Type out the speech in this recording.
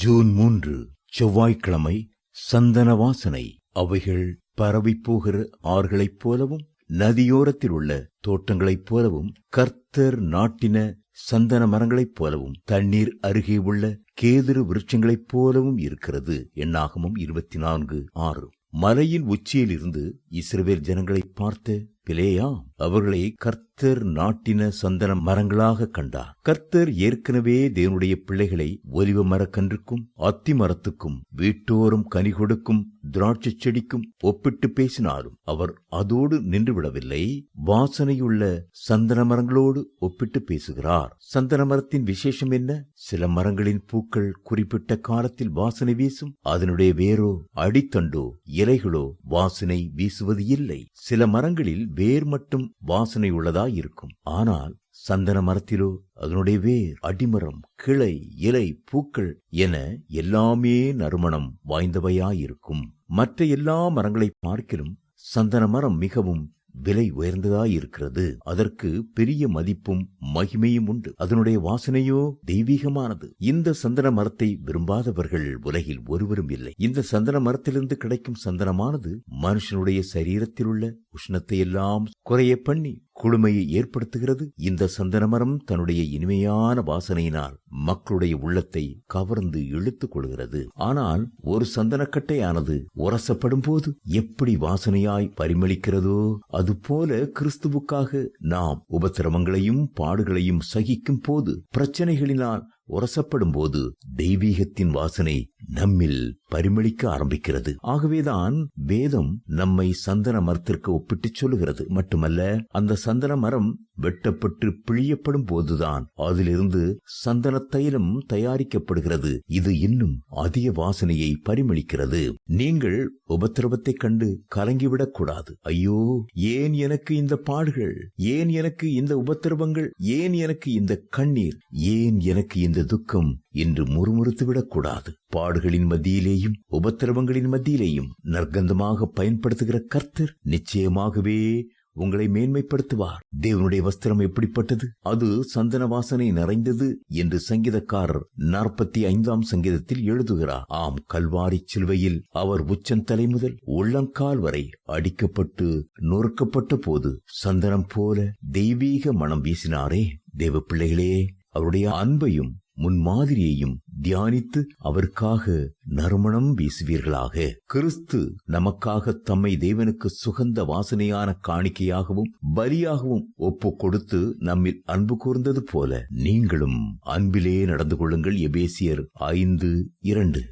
June மூன்று செவ்வாய்க்கிழமை சந்தன வாசனை அவைகள் பரவி போகிற ஆறுகளைப் போலவும் நதியோரத்தில் உள்ள தோட்டங்களைப் போலவும் கர்த்தர் நாட்டின சந்தன மரங்களைப் போலவும் தண்ணீர் அருகே உள்ள கேதுரு விருட்சங்களைப் போலவும் இருக்கிறது. எண்ணாகமும் இருபத்தி நான்கு ஆறு. மலையின் உச்சியில் இருந்து இஸ்ரவேல் ஜனங்களை பார்த்த பிலேயா அவர்களை கர்த்தர் நாட்டின சந்தன மரங்களாக கண்டார். கர்த்தர் ஏற்கனவே தேவனுடைய பிள்ளைகளை ஒலிவ மரக்கன்றுக்கும் அத்தி மரத்துக்கும் வீட்டோரும் கனி கொடுக்கும் திராட்சை செடிக்கும் ஒப்பிட்டு பேசினாலும் அவர் அதோடு நின்றுவிடவில்லை. வாசனையுள்ள சந்தன மரங்களோடு ஒப்பிட்டு பேசுகிறார். சந்தன மரத்தின் விசேஷம் என்ன? சில மரங்களின் பூக்கள் குறிப்பிட்ட காலத்தில் வாசனை வீசும் அதனுடைய வேரோ அடித்தண்டோ இலைகளோ வாசனை வீசுவது இல்லை. சில மரங்களில் வேர் மட்டும் வாசனை உள்ளதா இருக்கும் ஆனால் சந்தன மரத்திலோ அதனுடைய வேர் அடிமரம் கிளை இலை பூக்கள் என எல்லாமே நறுமணம் வாய்ந்தவையாயிருக்கும். மற்ற எல்லா மரங்களை பார்க்கிலும் சந்தன மரம் மிகவும் விலை உயர்ந்ததாயிருக்கிறது. அதற்கு பெரிய மதிப்பும் மகிமையும் உண்டு. அதனுடைய வாசனையோ தெய்வீகமானது. இந்த சந்தன மரத்தை விரும்பாதவர்கள் உலகில் ஒருவரும் இல்லை. இந்த சந்தன மரத்திலிருந்து கிடைக்கும் சந்தனமானது மனுஷனுடைய சரீரத்தில் உள்ள உஷ்ணத்தை எல்லாம் குறைய பண்ணி குளுமையை ஏற்படுத்துகிறது. இந்த சந்தன மரம் தன்னுடைய இனிமையான வாசனையினால் மக்களுடைய உள்ளத்தை கவர்ந்து இழுத்துக் கொள்கிறது. ஆனால் ஒரு சந்தனக்கட்டையானது உரசப்படும் போது எப்படி வாசனையாய் பரிமளிக்கிறதோ அதுபோல கிறிஸ்துவுக்காக நாம் உபத்திரவங்களையும் பாடுகளையும் சகிக்கும் போது பிரச்சனைகளினால் உரசப்படும் போது தெய்வீகத்தின் வாசனை நம்மில் பரிமளிக்க ஆரம்பிக்கிறது. ஆகவேதான் வேதம் நம்மை சந்தன மரத்திற்கு ஒப்பிட்டுச் சொல்லுகிறது. மட்டுமல்ல அந்த சந்தன மரம் வெட்டப்பட்டு பிழியப்படும் போதுதான் அதிலிருந்து சந்தன தைலம் தயாரிக்கப்படுகிறது. இது இன்னும் அதிக வாசனையை பரிமளிக்கிறது. நீங்கள் உபத்திரவத்தைக் கண்டு கலங்கிவிடக் கூடாது. ஐயோ ஏன் எனக்கு இந்த பாடுகள்? ஏன் எனக்கு இந்த உபத்திரவங்கள்? ஏன் எனக்கு இந்த கண்ணீர்? ஏன் எனக்கு இந்த துக்கம்? என்று முறுமுறுத்து விடக்கூடாது பாடுகளின் மத்தியிலேயும் உபத்திரவங்களின் மத்தியிலேயும் நற்கந்தமாக பயன்படுத்துகிற கர்த்தர் நிச்சயமாகவே உங்களை மேன்மைப்படுத்துவார். தேவனுடைய வஸ்திரம் எப்படிப்பட்டது? அது சந்தன வாசனை நிறைந்தது என்று சங்கீதக்காரர் நாற்பத்தி ஐந்தாம் சங்கீதத்தில் எழுதுகிறார். ஆம் கல்வாரி சிலுவையில் அவர் உச்சந்தலை முதல் உள்ளங்கால் வரை அடிக்கப்பட்டு நொறுக்கப்பட்ட போது சந்தனம் போல தெய்வீக மனம் வீசினாரே. தேவ பிள்ளைகளே அவருடைய அன்பையும் முன்மாதிரியையும் தியானித்து அவருக்காக நறுமணம் வீசுவீர்களாக. கிறிஸ்து நமக்காக தம்மை தேவனுக்கு சுகந்த வாசனையான காணிக்கையாகவும் பலியாகவும் ஒப்பு கொடுத்து நம்மில் அன்பு கூர்ந்தது போல நீங்களும் அன்பிலே நடந்து கொள்ளுங்கள். எபேசியர் ஐந்து இரண்டு.